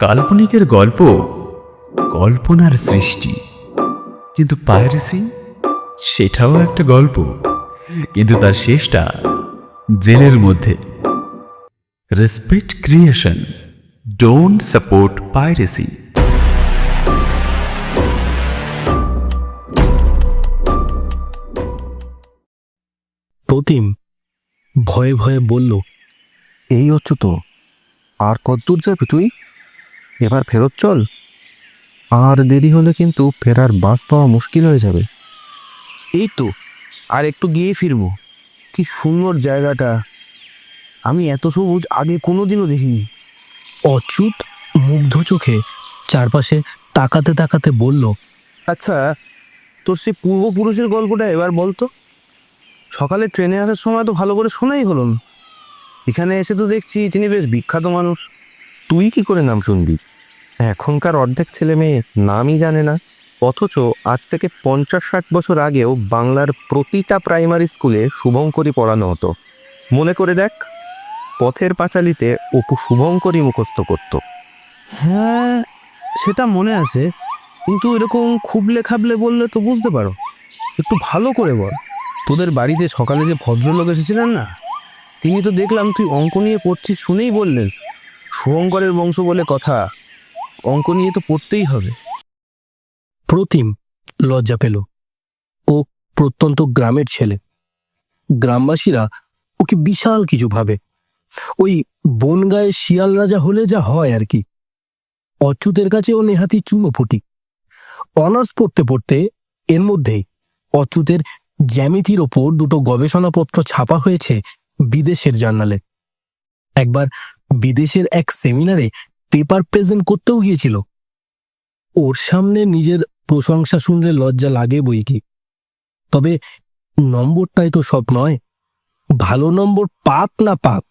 কাল্পনিকের গল্প কল্পনার সৃষ্টি। কিন্তু পাইরেসি, সেটাও একটা গল্প। কিন্তু তার শেষটা জেলের মধ্যে। Respect creation don't support piracy Pratim ভয়ে ভয়ে বলল, এই হচ্ছ তো আর কতদূর যাবে তুই? এবার ফেরত চল। আর দেরি হলে কিন্তু ফেরার বাস পাওয়া মুশকিল হয়ে যাবে। এই তো আর একটু গিয়ে ফিরবো। কি সুন্দর জায়গাটা। আমি এত সবুজ আগে কোনোদিনও দেখিনি। অচ্যুত মুগ্ধ চোখে চারপাশে তাকাতে তাকাতে বলল আচ্ছা তোর সেই পূর্বপুরুষের গল্পটা এবার বলতো সকালে ট্রেনে আসার সময় তো ভালো করে শোনাই হলো না। এখানে এসে তো দেখছি তিনি বেশ বিখ্যাত মানুষ। তুই কি করে নাম শুনবি? এখনকার অর্ধেক ছেলে মেয়ে নামই জানে না। অথচ আজ থেকে পঞ্চাশ ষাট বছর আগেও বাংলার প্রতিটা প্রাইমারি স্কুলে শুভঙ্করী পড়ানো হতো। মনে করে দেখ, পথের পাঁচালিতে অপু শুভঙ্করী মুখস্থ করত। হ্যাঁ সেটা মনে আছে, কিন্তু এরকম খুবলে খাবলে বললে তো বুঝতে পারো। একটু ভালো করে বল। তোদের বাড়িতে সকালে যে ভদ্রলোক এসেছিলেন না, তিনি তো দেখলাম তুই অঙ্ক নিয়ে পড়ছিস শুনেই বললেন। শুভঙ্করের বংশ বলে কথা অঙ্ক নিয়ে তো পড়তেই হবে। প্রতিম লজ্জা পেল। ও প্রত্যন্ত গ্রামের ছেলে। গ্রামবাসীরা ওকে বিশাল কিছু ভাবে। ওই বনগায়ে শিয়াল রাজা হলে যা হয় আর কি। অচ্যুতের কাছে ও নেহাতি চুনোপুটি অনার্স পড়তে পড়তে এর মধ্যেই অচ্যুতের জ্যামিতির ওপর দুটো গবেষণাপত্র ছাপা হয়েছে বিদেশের জার্নালে। একবার বিদেশের এক সেমিনারে পেপার প্রেজেন্ট করতেও গিয়েছিল। ওর সামনে নিজের প্রশংসা শুনলে লজ্জা লাগে বই কি। তবে নম্বরটাই তো সব নয়। ভালো নম্বর পাক না পাক,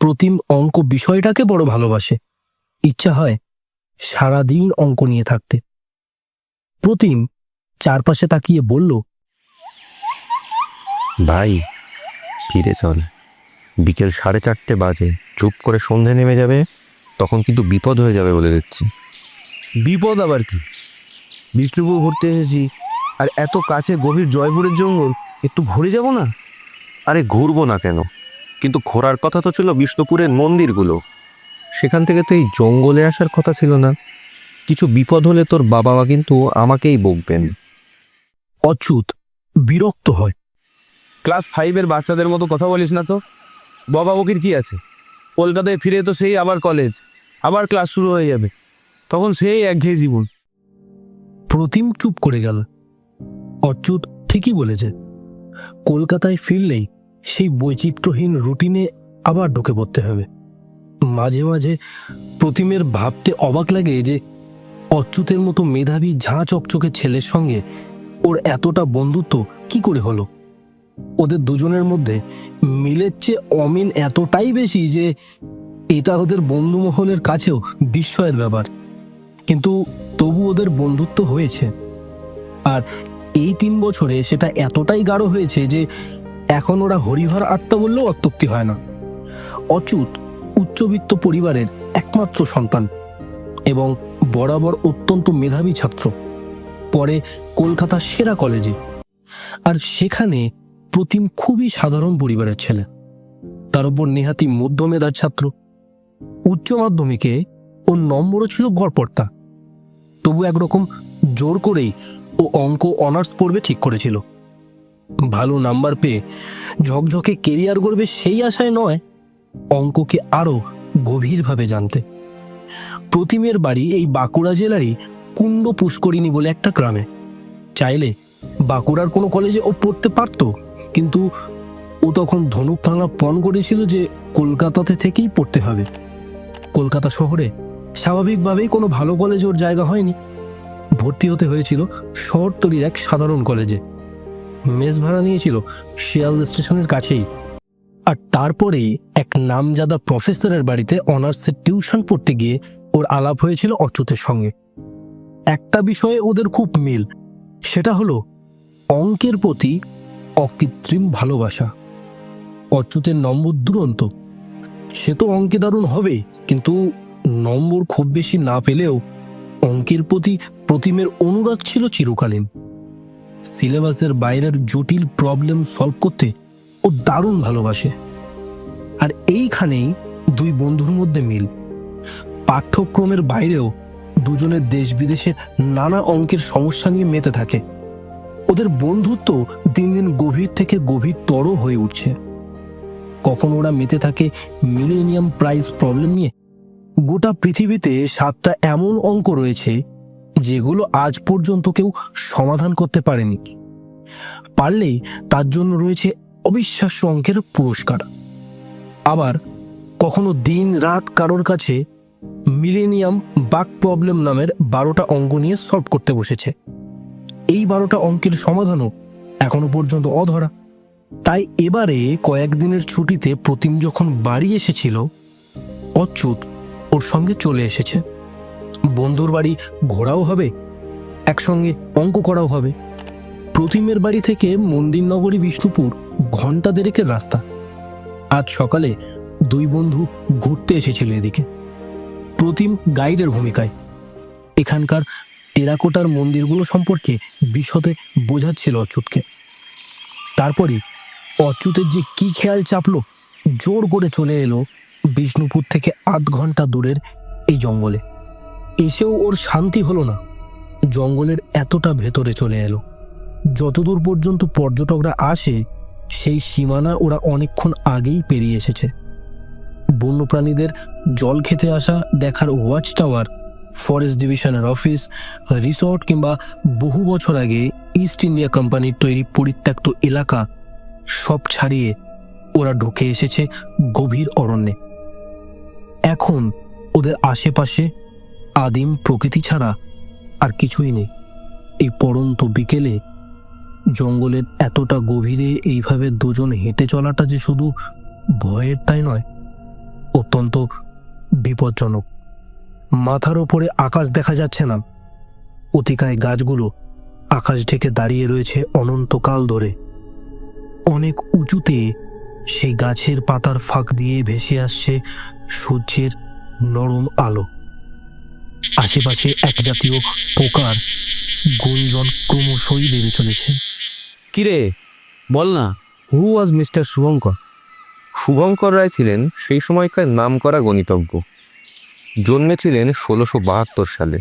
প্রতিম অঙ্ক বিষয়টাকে বড় ভালোবাসে। ইচ্ছা হয় সারাদিন অঙ্ক নিয়ে থাকতে। প্রতিম চারপাশে তাকিয়ে বলল, ভাই, ফিরে চল। বিকেল সাড়ে চারটে বাজে। চুপ করে সন্ধে নেমে যাবে? তখন কিন্তু বিপদ হয়ে যাবে বলে দিচ্ছি বিপদ আবার কি? বিষ্ণুপুর ঘুরতে এসেছি। আর এত কাছে গভীর জয়পুরের জঙ্গল একটু ঘুরে যাব না? আরে ঘুরবো না কেন? কিন্তু ঘোরার কথা তো ছিল বিষ্ণুপুরের মন্দিরগুলো। সেখান থেকে তো এই জঙ্গলে আসার কথা ছিল না। কিছু বিপদ হলে তোর বাবা মা কিন্তু আমাকেই বকবেন। অচ্যুত বিরক্ত হয়। ক্লাস ফাইভের বাচ্চাদের মতো কথা বলিস না তো? বাবা বকির কি আছে? কলকাতায় ফিরে তো সেই আবার কলেজ আবার ক্লাস শুরু হয়ে যাবে। তখন সেই একঘেয়ে জীবন। প্রতিম চুপ করে গেল। অচ্যুত ঠিকই বলেছে। কলকাতায় ফিরলেই সেই বৈচিত্র্যহীন রুটিনে আবার ঢুকে পড়তে হবে। মাঝে মাঝে প্রতিমের ভাবতে অবাক লাগে যে অচ্যুতের মতো মেধাবী ঝাঁ চকচকে ছেলের সঙ্গে ওর এতটা বন্ধুত্ব কি করে হলো? ওদের দুজনের মধ্যে মিলের চেয়ে অমিল এতটাই বেশি যে এটা ওদের বন্ধুমহলের কাছেও বিস্ময়ের ব্যাপার। কিন্তু তবু ওদের বন্ধুত্ব হয়েছে। আর এই তিন বছরে সেটা এতটাই গাঢ় হয়েছে যে এখন ওরা হরিহর আত্মা বললেও অত্যুক্তি হয় না। অচ্যুত উচ্চবিত্ত পরিবারের একমাত্র সন্তান এবং বরাবর অত্যন্ত মেধাবী ছাত্র। পরে কলকাতার সেরা কলেজে। আর সেখানে প্রতিম খুবই সাধারণ পরিবারের ছেলে। তার উপর নেহাতি মধ্যমেধার ছাত্র। উচ্চ মাধ্যমিকে ওর নম্বরও ছিল গড়পড়তা। তবু একরকম জোর করেই ও অঙ্ক অনার্স পড়বে ঠিক করেছিল। ভালো নাম্বার পেয়ে ঝকঝকে কেরিয়ার গড়বে সেই আশায় নয়, অঙ্ককে আরও গভীরভাবে জানতে। প্রতিমের বাড়ি এই বাঁকুড়া জেলারই কুণ্ড পুষ্করিণী বলে একটা গ্রামে। চাইলে বাঁকুড়ার কোনো কলেজে ও পড়তে পারতো, কিন্তু ও তখন ধনুক ভাঙা পণ করেছিল যে কলকাতাতে থেকেই পড়তে হবে। কলকাতা শহরে স্বাভাবিকভাবেই কোনো ভালো কলেজে ওর জায়গা হয়নি। ভর্তি হতে হয়েছিল শহরতলির এক সাধারণ কলেজে মেস ভাড়া নিয়েছিল শিয়াল স্টেশনের কাছেই। আর তারপরেই এক নামজাদা প্রফেসরের বাড়িতে অনার্সের টিউশন পড়তে গিয়ে ওর আলাপ হয়েছিল অচ্যুতের সঙ্গে। একটা বিষয়ে ওদের খুব মিল, সেটা হলো অঙ্কের প্রতি অকৃত্রিম ভালোবাসা। অচ্যুতের নম্বর দুরন্ত। সে তো অঙ্কে দারুণ হবে কিন্তু নম্বর খুব বেশি না পেলেও অঙ্কের প্রতি প্রতিমের অনুরাগ ছিল চিরকালীন। সিলেবাসের বাইরের জটিল প্রবলেম সলভ করতে ও দারুণ ভালোবাসে। আর এইখানেই দুই বন্ধুর মধ্যে মিল। পাঠ্যক্রমের বাইরেও দুজনের দেশ বিদেশে নানা অঙ্কের সমস্যা নিয়ে মেতে থাকে। ওদের বন্ধুত্ব দিন দিন গভীর থেকে গভীরতর হয়ে উঠছে। কখন ওরা মেতে থাকে মিলেনিয়াম প্রাইস প্রবলেম নিয়ে? গোটা পৃথিবীতে সাতটা এমন অঙ্ক রয়েছে যেগুলো আজ পর্যন্ত কেউ সমাধান করতে পারেনি। পারলেই তার জন্য রয়েছে অবিশ্বাস্য অঙ্কের পুরস্কার। আবার কখনো দিন রাত কারোর কাছে মিলেনিয়াম বাক প্রবলেম নামের বারোটা অঙ্ক নিয়ে সলভ করতে বসেছে। এই বারোটা অঙ্কের সমাধানও এখনও পর্যন্ত অধরা। তাই এবারে কয়েকদিনের ছুটিতে প্রতিম যখন বাড়ি এসেছিল, অচ্যুত ওর সঙ্গে চলে এসেছে। বন্ধুর বাড়ি ঘোরাও হবে, একসঙ্গে অঙ্ক করাও হবে। প্রতিমের বাড়ি থেকে মন্দির নগরী বিষ্ণুপুর ঘণ্টা দেড়েকের রাস্তা। আজ সকালে দুই বন্ধু ঘুরতে এসেছিল এদিকে। প্রতিম গাইডের ভূমিকায়। এখানকার টেরাকোটার মন্দিরগুলো সম্পর্কে বিশদে বোঝাচ্ছিল অচ্যুতকে। তারপরই অচ্যুতের যে কি খেয়াল চাপলো, জোর করে চলে এলো বিষ্ণুপুর থেকে আধ ঘণ্টা দূরের এই জঙ্গলে। এসেও ওর শান্তি হলো না। জঙ্গলের এতটা ভেতরে চলে এলো। যতদূর পর্যন্ত পর্যটকরা আসে, সেই সীমানা ওরা অনেকক্ষণ আগেই পেরিয়ে এসেছে। বন্যপ্রাণীদের জল খেতে আসা দেখার ওয়াচ টাওয়ার, ফরেস্ট ডিভিশনের অফিস, রিসর্ট কিংবা বহু বছর আগে ইস্ট ইন্ডিয়া কোম্পানির তৈরি পরিত্যক্ত এলাকা সব ছাড়িয়ে ওরা ঢুকে এসেছে গভীর অরণ্যে। এখন ওদের আশেপাশে আদিম প্রকৃতি ছাড়া আর কিছুই নেই। এই পড়ন্ত বিকেলে জঙ্গলের এতটা গভীরে এইভাবে দুজন হেঁটে চলাটা যে শুধু ভয়ের তাই নয়, অত্যন্ত বিপজ্জনক। মাথার ওপরে আকাশ দেখা যাচ্ছে না। অতিকায় গাছগুলো আকাশ ঢেকে দাঁড়িয়ে রয়েছে অনন্তকাল ধরে। অনেক উঁচুতে সেই গাছের পাতার ফাঁক দিয়ে ভেসে আসছে সূর্যের নরম আলো। আশেপাশে এক জাতীয় পোকার গুঞ্জন ক্রমশই বেড়ে চলেছে। কিরে, বল না who was mister Shubhankar? Shubhankar Roy ছিলেন সেই সময়কার নামকরা গণিতজ্ঞ। জন্মেছিলেন ষোলোশো বাহাত্তর সালে।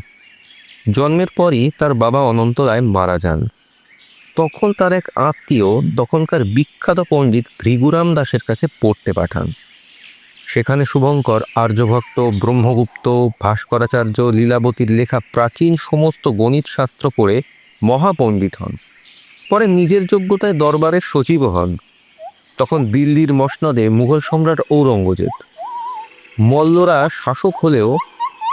জন্মের পরই তার বাবা অনন্ত রায় মারা যান। তখন তার এক আত্মীয় তখনকার বিখ্যাত পণ্ডিত ভৃগুরাম দাসের কাছে পড়তে পাঠান। সেখানে শুভঙ্কর আর্যভট্ট ব্রহ্মগুপ্ত, ভাস্করাচার্য, লীলাবতীর লেখা প্রাচীন সমস্ত গণিত শাস্ত্র পড়ে মহাপণ্ডিত হন। পরে নিজের যোগ্যতায় দরবারের সচিব হন। তখন দিল্লির মসনদে মুঘল সম্রাট ঔরঙ্গজেব। মল্লরা শাসক হলেও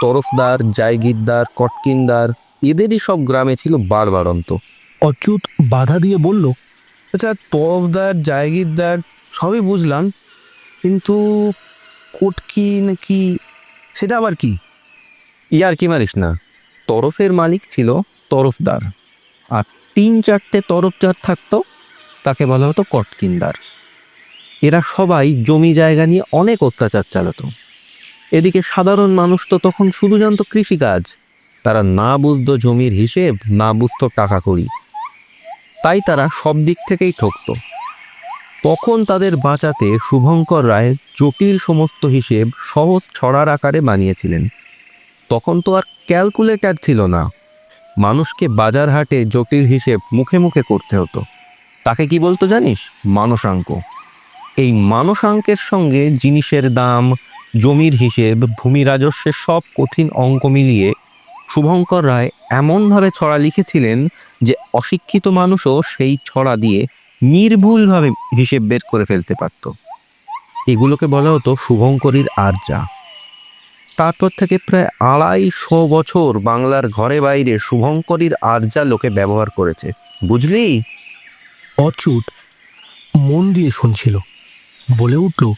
তরফদার, জায়গিরদার, কটকিনদার, এদেরই সব গ্রামে ছিল বারবারন্ত। অচ্যুত বাধা দিয়ে বলল আচ্ছা তরফদার জায়গিরদার সবই বুঝলাম, কিন্তু কোটকি নাকি, সেটা আবার কি? ইয়ার কি মারিস না, তরফের মালিক ছিল তরফদার, আর তিন চারটে তরফদার থাকতো, তাকে বলা হতো কটকিনদার। এরা সবাই জমি জায়গা নিয়ে অনেক অত্যাচার চালাতো। এদিকে সাধারণ মানুষ তো তখন শুধু জানতো কৃষিকাজ, তারা না বুঝতো জমির হিসেব, না বুঝতো টাকা করি তাই তারা সব দিক থেকেই ঠকতো। তখন তাদের বাঁচাতে শুভঙ্কর রায় জটিল সমস্ত হিসেব সহজ ছড়ার আকারে বানিয়েছিলেন। তখন তো আর ক্যালকুলেটর ছিল না। মানুষকে বাজার হাটে জটিল হিসেব মুখে মুখে করতে হতো। তাকে কি বলতো জানিস? মানসাঙ্ক। এই মানসাঙ্কের সঙ্গে জিনিসের দাম, জমির হিসেব, ভূমি রাজস্বের সব কঠিন অঙ্ক মিলিয়ে শুভঙ্কর রায় এমনভাবে ছড়া লিখেছিলেন যে অশিক্ষিত মানুষও সেই ছড়া দিয়ে নির্ভুলভাবে হিসেব বের করে ফেলতে পারত। এগুলোকে বলা হতো শুভঙ্করীর আর্যা। তারপর থেকে প্রায় আড়াইশো বছর বাংলার ঘরে বাইরে শুভঙ্করীর আর্যা লোকে ব্যবহার করেছে। বুঝলি? অচুট মন দিয়ে শুনছিল। বলে উঠল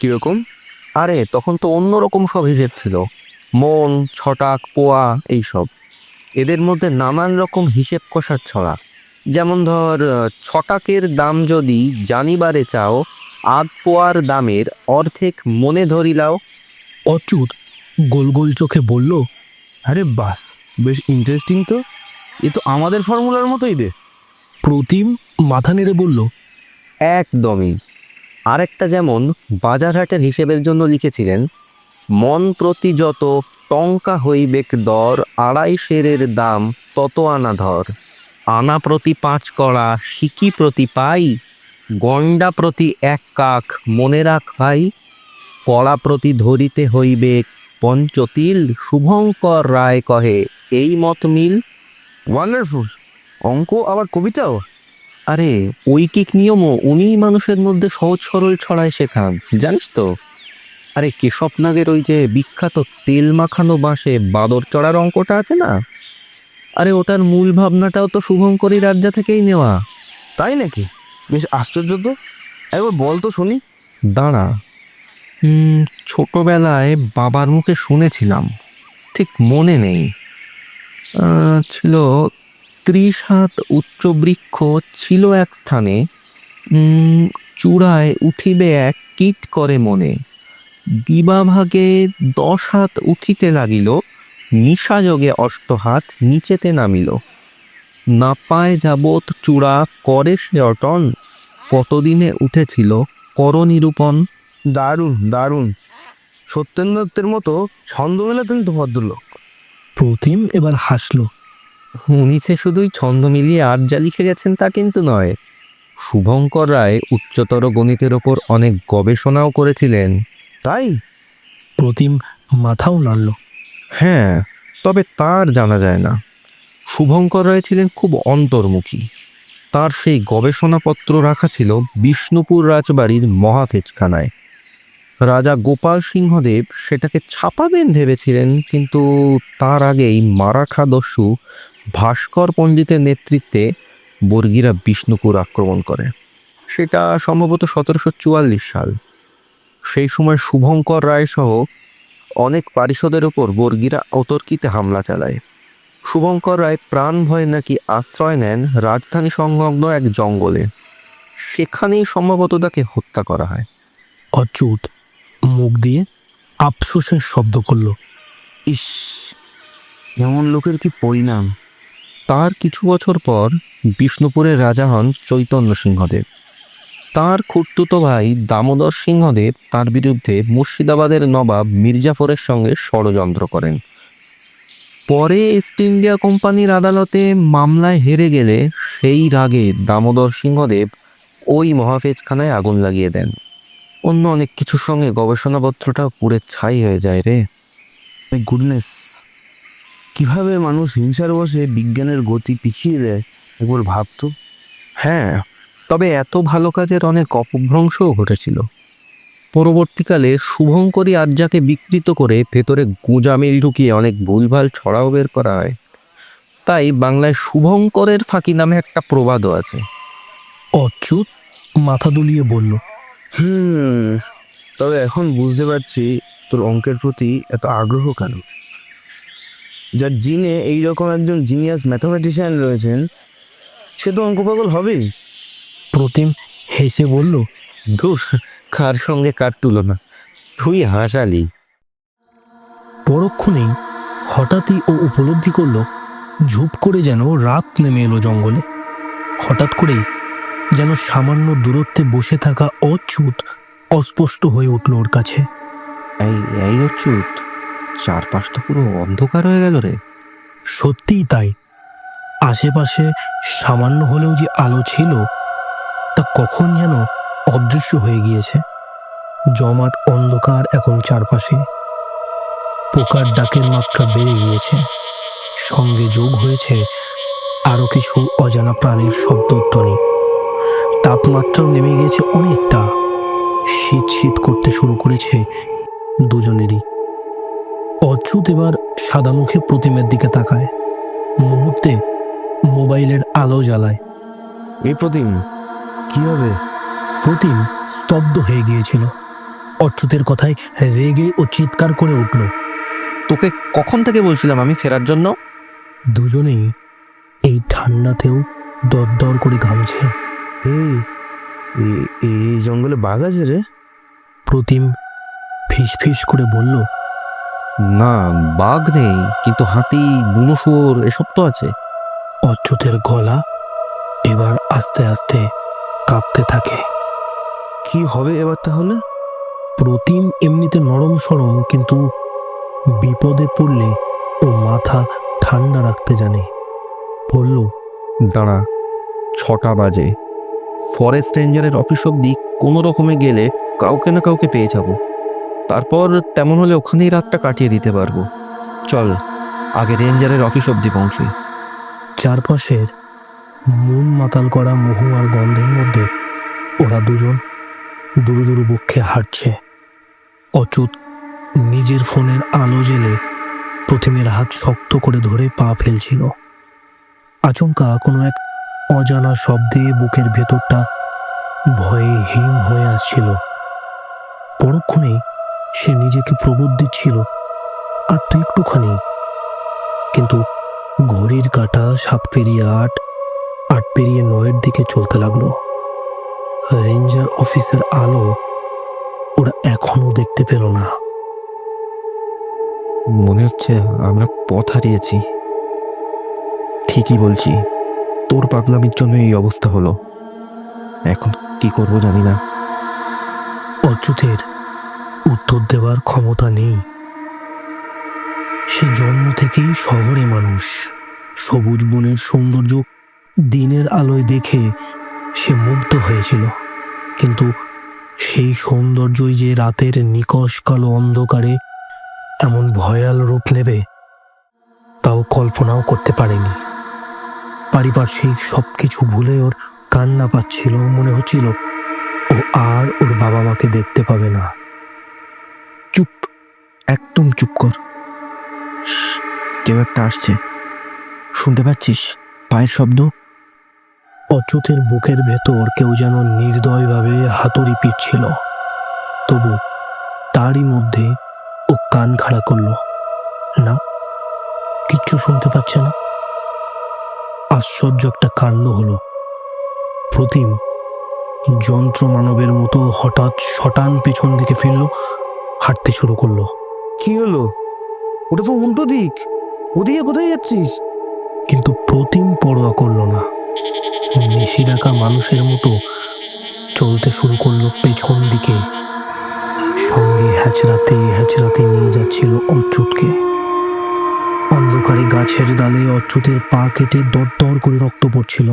কীরকম? আরে তখন তো অন্যরকম সব হিসেব ছিল। মন ছটাক পোয়া এইসব। এদের মধ্যে নানান রকম হিসেব কষার ছড়া। যেমন ধর ছটাকের দাম যদি জানিবারে চাও আধ পোয়ার দামের অর্ধেক মনে ধরিলাও অচ্যুত গোল গোল চোখে বলল আরে বাস বেশ ইন্টারেস্টিং তো। এ তো আমাদের ফর্মুলার মতোই রে প্রতিম মাথা নেড়ে বলল একদমই। আরেকটা যেমন বাজারহাটের হিসেবের জন্য লিখেছিলেন মন প্রতি যত টঙ্কা হইবেক দর আড়াই সেরের দাম তত আনা ধর। আনা প্রতি পাঁচ কড়া সিকি প্রতি পাই। গন্ডা প্রতি এক কাক মনে রাখ ভাই। কড়া প্রতি ধরিতে হইবে পঞ্চতিল শুভঙ্কর রায় কহে এই মত মিল? ওয়ান্ডারফুল অঙ্ক আবার কবিতাও? আরে ঐকিক নিয়মও উনিই মানুষের মধ্যে সহজ সরল ছড়ায় শেখান জানিস তো? আরে কেশব নাগের ওই যে বিখ্যাত তেল মাখানো বাঁশে বাদর চড়ার অঙ্কটা আছে না? আরে ওটার মূল ভাবনাটাও তো শুভঙ্করী রাজ্যা থেকেই নেওয়া। তাই নাকি? বেশ আশ্চর্য তো। একবার বল তো শুনি। দাঁড়া। ছোটবেলায় বাবার মুখে শুনেছিলাম। ঠিক মনে নেই। ছিল ত্রিশ হাত উচ্চ বৃক্ষ ছিল এক স্থানে। চূড়ায় উঠিবে এক কীট করে মনে। দিবাভাগে দশ হাত উঠিতে লাগিল নিশাযোগে অষ্টহাত নিচেতে নামিল। না পায় যাবৎ চূড়া করে সে অটন কতদিনে উঠেছিল কর নিরূপণ দারুণ দারুণ। সত্যেন্দ্র দত্তের মতো ছন্দ মেলাতেন তো ভদ্রলোক। প্রতিম এবার হাসল। উনি যে শুধুই ছন্দ মিলিয়ে আর যা লিখে গেছেন তা কিন্তু নয়। শুভঙ্কর রায় উচ্চতর গণিতের ওপর অনেক গবেষণাও করেছিলেন। তাই? প্রতিম মাথাও নাড়ল। হ্যাঁ তবে তার জানা যায় না। শুভঙ্কর রায় ছিলেন খুব অন্তর্মুখী। তার সেই গবেষণাপত্র রাখা ছিল বিষ্ণুপুর রাজবাড়ির মহাফেজখানায়। রাজা গোপাল সিংহদেব সেটাকে ছাপাবেন ভেবেছিলেন কিন্তু তার আগেই মারাঠা দস্যু ভাস্কর পণ্ডিতের নেতৃত্বে বর্গীরা বিষ্ণুপুর আক্রমণ করে। সেটা সম্ভবত সতেরোশো চুয়াল্লিশ সাল। সেই সময় শুভঙ্কর রায় সহ অনেক পারিষদের ওপর বর্গীরা অতর্কিতে হামলা চালায়। শুভঙ্কর রায় প্রাণ ভয়ে নাকি আশ্রয় নেন রাজধানী সংলগ্ন এক জঙ্গলে। সেখানেই সম্ভবত তাকে হত্যা করা হয়। অচ্যুত মুখ দিয়ে আফসোসের শব্দ করল। ইস এমন লোকের কি পরিণাম? তার কিছু বছর পর বিষ্ণুপুরের রাজা হন চৈতন্য সিংহদেব। তার খুঁড়তুতো ভাই দামোদর সিংহদেব তার বিরুদ্ধে মুর্শিদাবাদের নবাব মির্জাফরের সঙ্গে ষড়যন্ত্র করেন। পরে ইস্ট ইন্ডিয়া কোম্পানির আদালতে মামলায় হেরে গেলে সেই রাগে দামোদর সিংহদেব ওই মহাফেজখানায় আগুন লাগিয়ে দেন। অন্য অনেক কিছুর সঙ্গে গবেষণাপত্রটা পুড়ে ছাই হয়ে যায় রে। গুডনেস কীভাবে মানুষ হিংসার বসে বিজ্ঞানের গতি পিছিয়ে দেয় একবার ভাবতো? হ্যাঁ তবে এত ভালো কাজের অনেক অপভ্রংশও ঘটেছিল। পরবর্তীকালে শুভঙ্করী আর্যাকে বিকৃত করে ভেতরে গুঁজামিল ঢুকিয়ে অনেক ভুলভাল ছড়াও বের করা হয়। তাই বাংলায় শুভঙ্করের ফাঁকি নামে একটা প্রবাদও আছে। অচ্যুত মাথা দুলিয়ে বলল হুম তবে এখন বুঝতে পারছি তোর অঙ্কের প্রতি এত আগ্রহ কেন? যার জিনে এইরকম একজন জিনিয়াস ম্যাথামেটিশিয়ান রয়েছেন সে তো অঙ্ক পাগল হবেই। প্রতিম হেসে বলল ধুর কার সঙ্গে কার তুলনা? তুই হাসালি। পরক্ষণেই হঠাৎই ও উপলব্ধি করল ঝুপ করে যেন রাত নেমে এলো জঙ্গলে। হঠাৎ করেই যেন সামান্য দূরত্বে বসে থাকা অচ্যুত অস্পষ্ট হয়ে উঠল ওর কাছে। এই এই অচ্যুত চারপাশটা পুরো অন্ধকার হয়ে গেল রে। সত্যিই তাই। আশেপাশে সামান্য হলেও যে আলো ছিল তা কখন যেন অদৃশ্য হয়ে গিয়েছে। জমাট অন্ধকার এখন চারপাশে। পোকার ডাকের মাত্রা বেড়ে গিয়েছে। সঙ্গে যোগ হয়েছে আরও কিছু অজানা প্রাণীর শব্দধ্বনি তাপমাত্রাও নেমে গিয়েছে অনেকটা। শীত শীত করতে শুরু করেছে দুজনেরই। অচ্যুত এবার সাদা মুখে প্রতিমের দিকে তাকায়। মুহূর্তে মোবাইলের আলো জ্বালায়। এই প্রতিম কি হবে প্রতিম স্তব্ধ হয়ে গিয়েছিল। অচ্যুতের কথায় রেগে ও চিৎকার করে উঠল। তোকে কখন থেকে বলছিলাম আমি ফেরার জন্য? দুজনেই এই ঠান্ডাতেও দরদর করে ঘামছে। এই এই জঙ্গলে বাঘ আছে রে। প্রতিম ফিস ফিস করে বলল না বাঘ নেই কিন্তু হাতি বুনো শুয়োর এসব তো আছে। অচ্যুতের গলা এবার আস্তে আস্তে কাঁপতে থাকে। কি হবে এবার তাহলে? প্রতিম এমনিতে নরম সরম, কিন্তু বিপদে পড়লে ও মাথা ঠান্ডা রাখতে জানে। বলল, দাঁড়া, ছটা বাজে। ফরেস্ট রেঞ্জারের অফিস অব্দি কোনো রকমে গেলে কাউকে না কাউকে পেয়ে যাব। তারপর তেমন হলে ওখানেই রাতটা কাটিয়ে দিতে পারব। চল, আগে রেঞ্জারের অফিস অব্দি পৌঁছই। চারপাশের মন মাতাল করা মহুয়ার গন্ধের মধ্যে ওরা দুজন দুরু দুরু বক্ষে হাঁটছে। অচ্যুত নিজের ফোনের আলো জেলে প্রথমের হাত শক্ত করে ধরে পা ফেলছিল। আচমকা কোনো এক অজানা শব্দে বুকের ভেতরটা ভয়ে হিম হয়ে আসছিল। পরক্ষণে সে নিজেকে প্রবোধ দিচ্ছিল, আর তো একটুখানি। কিন্তু ঘড়ির কাঁটা সাত পেরিয়ে আট আট পেরিয়ে নয়ের দিকে চলতে লাগল। রেঞ্জার অফিসের আলো ওরা এখনও দেখতে পেল না। মনে হচ্ছে আমরা পথ হারিয়েছি। ঠিকই বলছি তোর পাগলামির জন্য এই অবস্থা হলো। এখন কি করব জানি না। অচ্যুতের উত্তর দেওয়ার ক্ষমতা নেই। সে জন্ম থেকেই শহরে মানুষ। সবুজ বনের সৌন্দর্য দিনের আলোয় দেখে সে মুগ্ধ হয়েছিল। কিন্তু সেই সৌন্দর্যই যে রাতের নিকশ কালো অন্ধকারে এমন ভয়াল রূপ নেবে, তাও কল্পনাও করতে পারেনি। পারিপার্শ্বিক সব কিছু ভুলে ওর কান্না পাচ্ছিল, মনে হচ্ছিল, ও আর ওর বাবা মাকে দেখতে পাবে না। চুপ, একদম চুপ কর। কেউ একটা আসছে। শুনতে পাচ্ছিস পায়ের শব্দ? অচ্যুতের বুকের ভেতর কেউ যেন নির্দয়ভাবে হাতুড়ি পিটছিল। তবু তারই মধ্যে ও কান খাড়া করল না কিচ্ছু শুনতে পাচ্ছে না। আশ্চর্য একটা কাণ্ড হলো। প্রতিম যন্ত্র মানবের মতো হঠাৎ শটান পেছন দিকে ফিরল হাঁটতে শুরু করল। কি হলো? ওটা তো উল্টো দিক। ওদিকে কোথায় যাচ্ছিস? কিন্তু প্রতিম পরোয়া করল না। নিশি ডাকা মানুষের মতো চলতে শুরু করল পেছন দিকে। সঙ্গে হ্যাচড়াতে হ্যাচড়াতে নিয়ে যাচ্ছিল অচ্যুতকে। অন্ধকারে গাছের ডালে অচ্যুতের পা কেটে দর দর করে রক্ত পড়ছিল।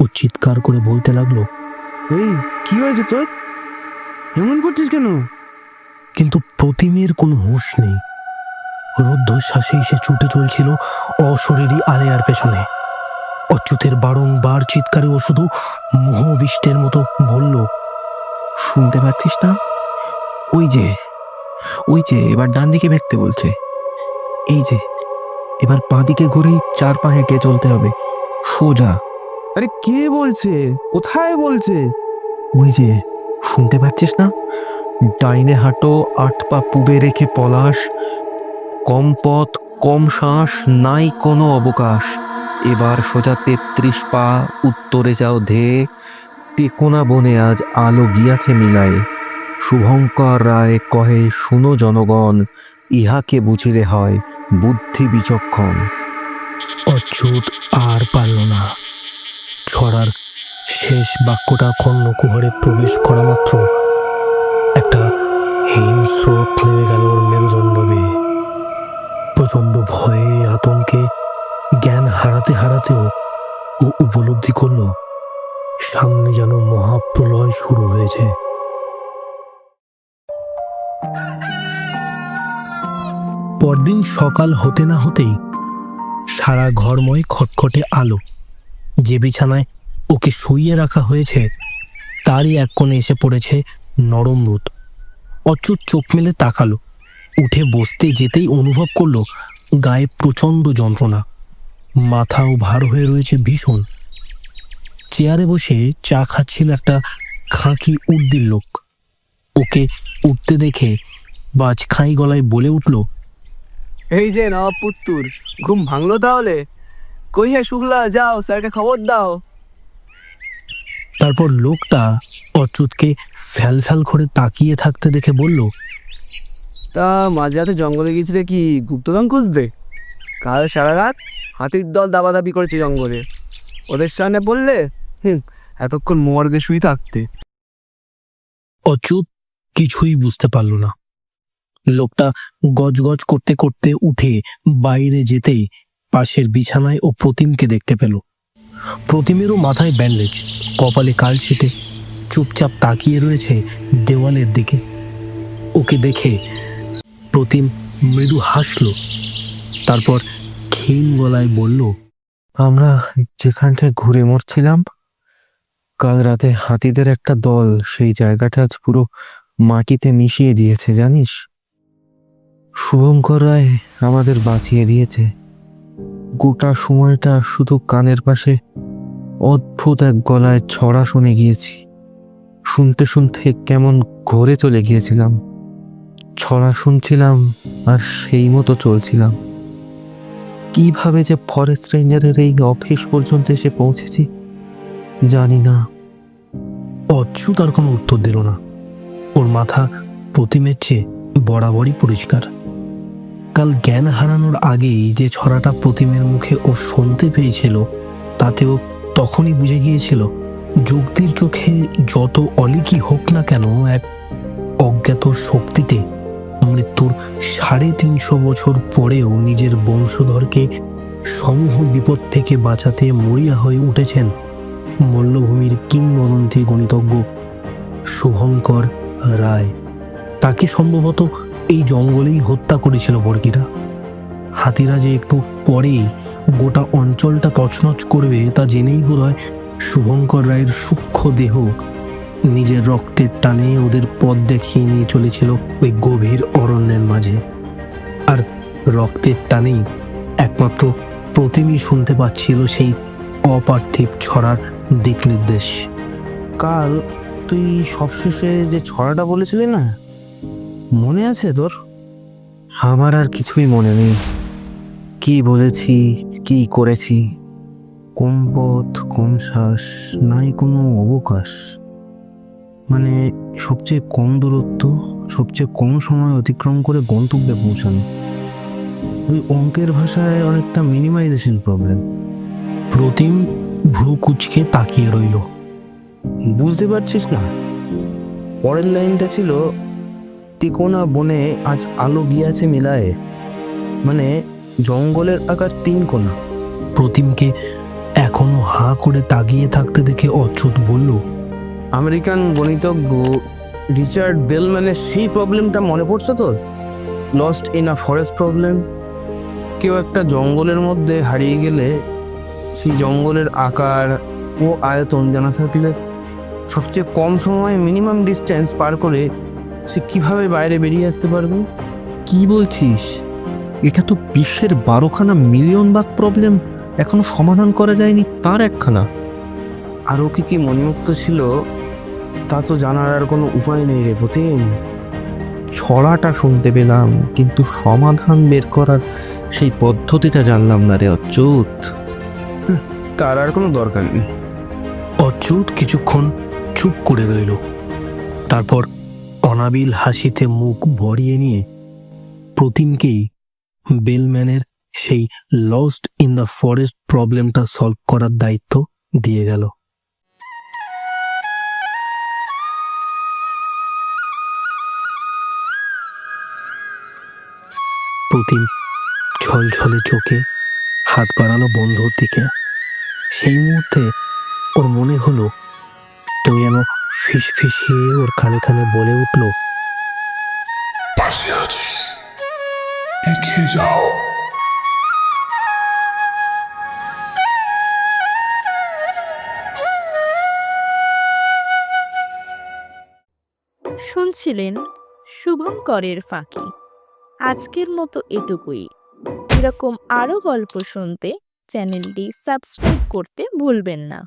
ও চিৎকার করে বলতে লাগল এই কি হয়েছে তোর? এমন করছিস কেন? কিন্তু প্রতিমের কোনো হুঁশ নেই। রুদ্ধশ্বাসেই সে ছুটে চলছিল অশরীরী আলেয়ার পেছনে। অচ্যুতের বারংবার চিৎকারে ও শুধু মোহবিষ্টের মতো বলল, শুনতে পাচ্ছিস না ওই যে ওই যে, এবার ডান দিকে ভেটতে বলছে। এই যে, এবার বাঁ দিকে ঘুরেই চার পা হেঁটে চলতে হবে। সোজা। আরে কে বলছে? কোথায় বলছে? ওই যে, শুনতে পাচ্ছিস না? ডাইনে হাঁটো, আট পা পুবে রেখে পলাশ। কম পথ, কম শ্বাস, নাই কোনো অবকাশ। এবার সোজা তেত্রিশ পা উত্তরে যাও ধে। তেকোনা বনে আজ আলো গিয়াছে মিলায় শুভঙ্কর রায় কহে, শুনো জনগণ, ইহাকে বুঝিলে হয় বুদ্ধি বিচক্ষণ। অচ্যুত আর পারল না। ছড়ার শেষ বাক্যটা কর্ণকুহরে প্রবেশ করা মাত্র। একটা হিম স্রোত নেমে গেল ওর মেরুদণ্ড বেয়ে প্রচণ্ড ভয়ে আতঙ্কে জ্ঞান হারাতে হারাতেও ও উপলব্ধি করল, সামনে যেন মহাপ্রলয় শুরু হয়েছে। পরদিন সকাল হতে না হতেই সারা ঘরময় খটখটে আলো, যে বিছানায় ওকে শুইয়ে রাখা হয়েছে, তারই এক কোণে এসে পড়েছে নরম দুধ। অচ্যুত চোখ মেলে তাকালো, উঠে বসতে যেতেই অনুভব করল গায়ে প্রচণ্ড যন্ত্রণা। মাথাও ভার হয়ে রয়েছে ভীষণ। চেয়ারে বসে চা খাচ্ছিল একটা খাঁকি উর্দির লোক। ওকে উঠতে দেখে বাজ খাই গলায় বলে উঠল এই যে নবাব পুত্তুর ঘুম ভাঙলো তাহলে? কই হে শুক্লা যাও স্যারকে খবর দাও। তারপর লোকটা অচ্যুতকে ফ্যাল ফ্যাল করে তাকিয়ে থাকতে দেখে বলল তা মাঝরাতে জঙ্গলে গিয়েছিলে কি গুপ্তধন খুঁজতে? কাল সারা রাত হাতির দল দাবাদাবি করেছে জঙ্গলে। ওদের সামনে বললে, হুম, এতক্ষণ মর্গে শুই থাকতে। অচ্যুত কিছুই বুঝতে পারল না। লোকটা গজগজ করতে করতে উঠে বাইরে যেতেই পাশের বিছানায় ও প্রতিমকে দেখতে পেল। প্রতিমেরও মাথায় ব্যান্ডেজ, কপালে কালছিটে চুপচাপ তাকিয়ে রয়েছে দেওয়ালের দিকে। ওকে দেখে প্রতিম মৃদু হাসল। তারপর ক্ষীণ গলায় বলল, আমরা যেখানটায় ঘুরে মরছিলাম, কাল রাতে হাতিদের একটা দল সেই জায়গাটা আজ পুরো মাটিতে মিশিয়ে দিয়েছে, জানিস? শুভঙ্কর রায় আমাদের বাঁচিয়ে দিয়েছে। গোটা সময়টা শুধু কানের পাশে অদ্ভুত এক গলায় ছড়া শুনে গিয়েছি। শুনতে শুনতে কেমন ঘরে চলে গিয়েছিলাম। ছড়া শুনছিলাম আর সেই মতো চলছিলাম। কীভাবে যে ফরেস্ট রেঞ্জারের এই অফিস পর্যন্ত এসে পৌঁছেছি, জানি না। অচ্যুত আর কোনো উত্তর দিল না। ওর মাথা প্রতিমের চেয়ে বরাবরই পরিষ্কার। কাল জ্ঞান হারানোর আগেই যে ছড়াটা প্রতিমের মুখে ও শুনতে পেয়েছিল, তাতেও তখনই বুঝে গিয়েছিল, যুক্তির চোখে যত অলিকি হোক না কেন এক অজ্ঞাত শক্তিতে মৃত্যুর সাড়ে তিনশো বছর পরেও নিজের বংশধরকে সমূহ বিপদ থেকে বাঁচাতে মরিয়া হয়ে উঠেছেন মল্লভূমির কিংবদন্তি গণিতজ্ঞ শুভঙ্কর রায়। তাকে সম্ভবত এই জঙ্গলেই হত্যা করেছিল বর্গিরা। হাতিরা যে একটু পরেই গোটা অঞ্চলটা তছনছ করবে তা জেনেই বোধহয় শুভঙ্কর রায়ের সূক্ষ্ম দেহ নিজের রক্তের টানে ওদের পথ দেখিয়ে নিয়ে চলেছিল ওই গভীর অরণ্যের মাঝে। আর রক্তের টানেই একমাত্র প্রতিমই শুনতে পাচ্ছিল সেই অপার্থিব ছড়ার দিক নির্দেশ কাল তুই সবশেষে যে ছড়াটা বলেছিলি না মনে আছে তোর? আমার আর কিছুই মনে নেই। কি বলেছি কি করেছি? কোন পথ কোন শ্বাস নাই কোনো অবকাশ। মানে সবচেয়ে কম দূরত্ব সবচেয়ে কম সময় অতিক্রম করে গন্তব্যে পৌঁছানো। ওই অঙ্কের ভাষায় অনেকটা মিনিমাইজেশন প্রবলেম প্রতিম ভ্রু কুচকে তাকিয়ে রইল। বুঝতে পারছিস না? পরের লাইনটা ছিল তিকোনা বনে আজ আলো গিয়াছে মিলায়ে। মানে জঙ্গলের আকার তিন কোনা প্রতিমকে এখনও হা করে তাকিয়ে থাকতে দেখে অচ্যুত বলল আমেরিকান গণিতজ্ঞ রিচার্ড বেলম্যানের সেই প্রবলেমটা মনে পড়ছে তোর? Lost in a forest problem কেউ একটা জঙ্গলের মধ্যে হারিয়ে গেলে সেই জঙ্গলের আকার ও আয়তন জানা থাকলে সবচেয়ে কম সময়ে মিনিমাম ডিস্টেন্স পার করে সে কীভাবে বাইরে বেরিয়ে আসতে পারবে? কি বলছিস? এটা তো বিশ্বের বারোখানা মিলিয়ন বাগ প্রবলেম এখনও সমাধান করা যায়নি তার একখানা। আরও কি কি মণিমুক্ত ছিল তা তো জানার আর কোনো উপায় নেই রে প্রতিম ছড়াটা শুনতে পেলাম কিন্তু সমাধান বের করার সেই পদ্ধতিটা জানলাম না রে অচ্যুত। তার আর কোনো দরকার নেই। অচ্যুত কিছুক্ষণ চুপ করে রইল। তারপর অনাবিল হাসিতে মুখ ভরিয়ে নিয়ে প্রতিমকেই বেলম্যানের সেই লস্ট ইন দ্য ফরেস্ট প্রবলেমটা সলভ করার দায়িত্ব দিয়ে গেল। প্রতিম ছলছলে চোখে হাত বাড়ালো বন্ধুর দিকে। সেই মুহূর্তে ওর মনে হলো কেউ যেন ফিস ফিসিয়ে ওর কানে কানে বলে উঠল এগিয়ে যাও। শুনছিলেন শুভঙ্করের ফাঁকি। আজকের মতো এটুকুই। এরকম আরও গল্প শুনতে চ্যানেলটি সাবস্ক্রাইব করতে ভুলবেন না।